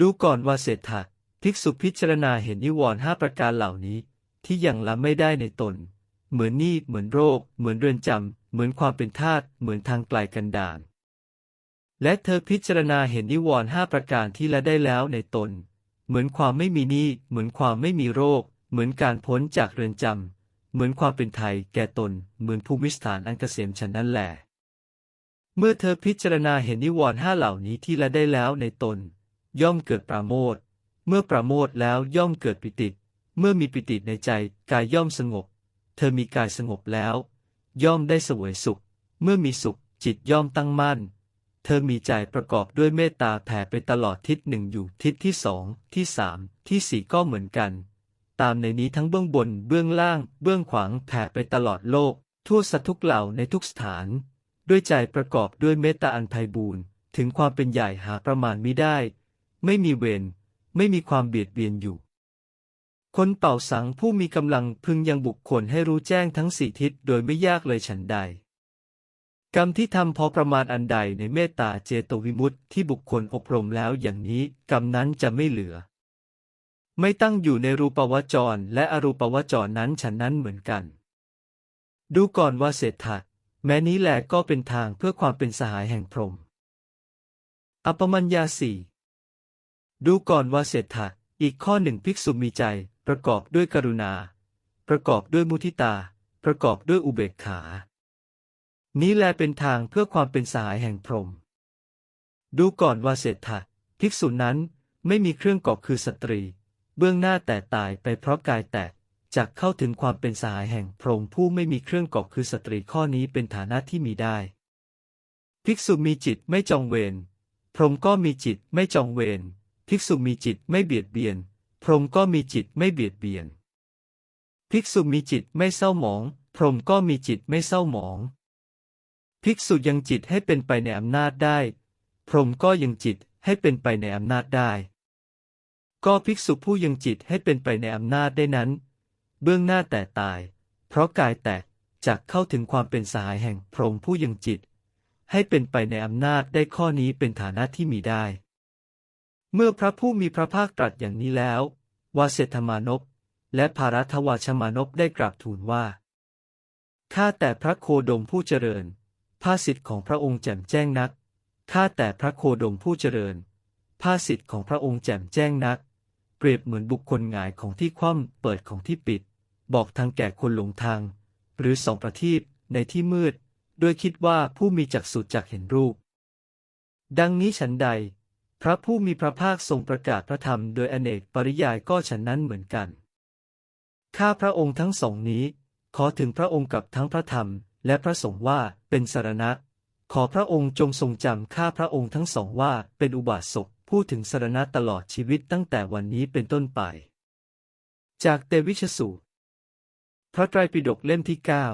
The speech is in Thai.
ดูก่อนว่าเศรษฐะภิกษุพิจารณาเห็นนิวรณ์ห้าประการเหล่านี้ ที่ยังละไม่ได้ในตน เหมือนหนี้เหมือนโรค เหมือนเรือนจำเหมือนความเป็นทาสเหมือนทางไกลกันดารและเธอพิจารณาเห็นนิวรณ์ห้าประการที่ละได้แล้วในตน เหมือนความไม่มีหนี้เหมือนความไม่มีโรค เหมือนการพ้นจากเรือนจำเหมือนความเป็นไทยแก่ตน เหมือนภูมิสถานอันเกษมฉันนั้นแหละเมื่อเธอพิจารณาเห็นนิวรณ์ห้าเหล่านี้ที่ละได้แล้วในตน ย่อมเกิดปราโมทเมื่อปราโมทแล้วย่อมเกิดปิติ เมื่อมีปิติในใจกายย่อมสงบ เธอมีกายสงบแล้ว ย่อมได้เสวยสุข เมื่อมีสุขจิตย่อมตั้งมั่น เธอมีใจประกอบด้วยเมตตาแผ่ไปตลอดทิศหนึ่งอยู่ทิศที่สองที่สามที่สี่ก็เหมือนกัน ตามในนี้ทั้งเบื้องบนเบื้องล่าง เบื้องขวางแผ่ไปตลอดโลก ทั่วสัตว์ทุกเหล่าในทุกสถาน ด้วยใจประกอบด้วยเมตตาอันไพบูรณ์ถึงความเป็นใหญ่หาประมาณมิได้ ไม่มีเวรไม่มีความเบียดเบียนอยู่ คนเป่าสังผู้มีกำลังพึงยังบุคคลให้รู้แจ้งทั้งสี่ทิศโดยไม่ยากเลยฉันใด กรรมที่ทำพอประมาณอันใดในเมตตาเจโตวิมุตติที่บุคคลอบรมแล้วอย่างนี้กรรมนั้นจะไม่เหลือ ไม่ตั้งอยู่ในรูปวจรและอรูปวจรนั้นฉันนั้นเหมือนกัน ดูก่อนว่าเศรษฐะแม้นี้แหละก็เป็นทางเพื่อความเป็นสหายแห่งพรหมอปมัญญาสี่ ดูก่อนว่าเศรษฐะอีกข้อหนึ่งภิกษุมีใจ ประกอบด้วยกรุณา ประกอบด้วยมุทิตา ประกอบด้วยอุเบกขา นี้แลเป็นทางเพื่อความเป็นสหายแห่งพรหมดูก่อนว่าเศรษฐะภิกษุนั้นไม่มีเครื่องกอบคือสตรี เบื้องหน้าแต่ตายไปเพราะกายแตกจากเข้าถึงความเป็นสหายแห่งพรหมผู้ไม่มีเครื่องกอบคือสตรีข้อนี้เป็นฐานะที่มีได้ ภิกษุมีจิตไม่จองเวรพรหมก็มีจิตไม่จองเวร ภิกษุมีจิตไม่เบียดเบียน พรหมก็มีจิตไม่เบียดเบียน ภิกษุมีจิตไม่เศร้าหมอง พรหมก็มีจิตไม่เศร้าหมอง ภิกษุยังจิตให้เป็นไปในอำนาจได้ พรหมก็ยังจิตให้เป็นไปในอำนาจได้ ก็ภิกษุผู้ยังจิตให้เป็นไปในอำนาจได้นั้น เบื้องหน้าแต่ตาย เพราะกายแตกจากเข้าถึงความเป็นสหายแห่งพรหมผู้ยังจิต ให้เป็นไปในอำนาจได้ข้อนี้เป็นฐานะที่มีได้ เมื่อพระผู้มีพระภาคตรัสอย่างนี้แล้ว วาเสธมานพและภารัตวาชมานพได้กราบทูลว่า ข้าแต่พระโคดมผู้เจริญ ภาสิทธิ์ของพระองค์แจ่มแจ้งนัก ข้าแต่พระโคดมผู้เจริญ ภาสิทธิ์ของพระองค์แจ่มแจ้งนัก เปรียบเหมือนบุคคลหงายของที่คว่ำเปิดของที่ปิด บอกทางแก่คนหลงทาง หรือสองประทีปในที่มืดโดยคิดว่าผู้มีจักษุจักเห็นรูป ดังนี้ฉันใด พระผู้มีพระภาคทรงประกาศพระธรรมโดยอเนกปริยายก็ฉันนั้นเหมือนกัน ข้าพระองค์ทั้งสองนี้ ขอถึงพระองค์กับทั้งพระธรรม และพระสงฆ์ว่าเป็นสารณะ ขอพระองค์จงทรงจำข้าพระองค์ทั้งสองว่าเป็นอุบาสกพูดถึงสารณะตลอดชีวิตตั้งแต่วันนี้เป็นต้นไป จากเตวิชสูตรพระไตรปิฎกเล่มที่เก้า